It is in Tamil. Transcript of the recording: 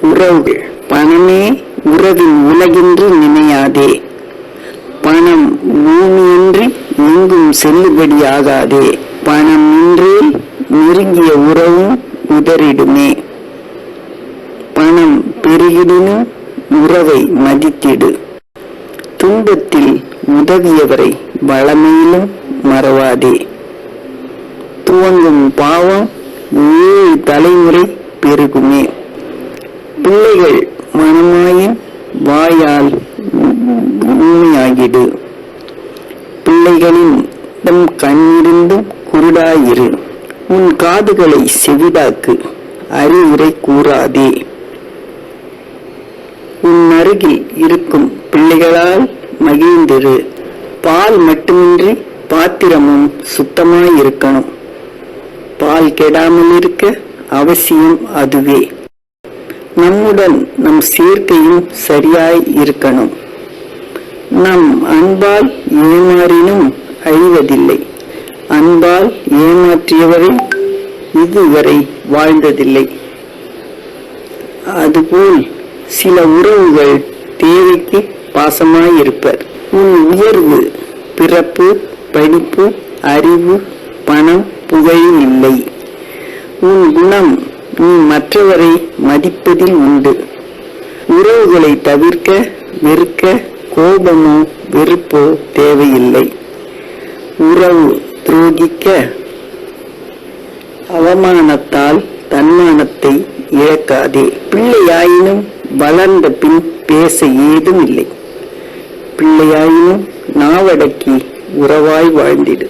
உறவு பணமே உறவின் உலகின்றி நினையாதே. பணம் பூமியின்றி எங்கும் செல்லுபடியாகாதே. பணம் இன்றே நெருங்கிய உறவும் உதறிடுமே. பணம் பெருகிடினும் உறவை மதித்திடு. துன்பத்தில் உதவியவரை வளமையிலும் மறவாதே. துவங்கும் பாவம் ஏழு தலைமுறை வாயால் ஊமையாகிடு பிள்ளைகளின் இடம் குருடாயிரு. உன் காதுகளை செவிடாக்கு. அறிவுரை கூறாதே. உன் அருகில் இருக்கும் பிள்ளைகளால் மகிழ்ந்திரு. பால் மட்டுமின்றி பாத்திரமும் சுத்தமாய் இருக்கணும் பால் கெடாமல் இருக்க அவசியம் அதுவே. நம்முடன் நம் சேர்க்கையும் சரியாய் இருக்கணும். நம் அன்பால் ஏமாறினும் அழிவதில்லை. அன்பால் ஏமாற்றியவரை இதுவரை வாழ்ந்ததில்லை. அதுபோல் சில உறவுகள் தேவைக்கு பாசமாயிருப்பர். உன் உயர்வு பிறப்பு படிப்பு அறிவு பணம் புகழில் இல்லை. உன் குணம் நீ மற்றவரை மதிப்பதில் உண்டு. உறவுகளை தவிர்க்க வெறுக்க கோபமோ வெறுப்போ தேவையில்லை. உறவு துரோகிக்க அவமானத்தால் தன்மானத்தை இழக்காதே. பிள்ளையாயினும் வளர்ந்த பின் பேச ஏதும் இல்லை. பிள்ளையாயினும் நாவடக்கி உறவாய் வாழ்ந்திடு.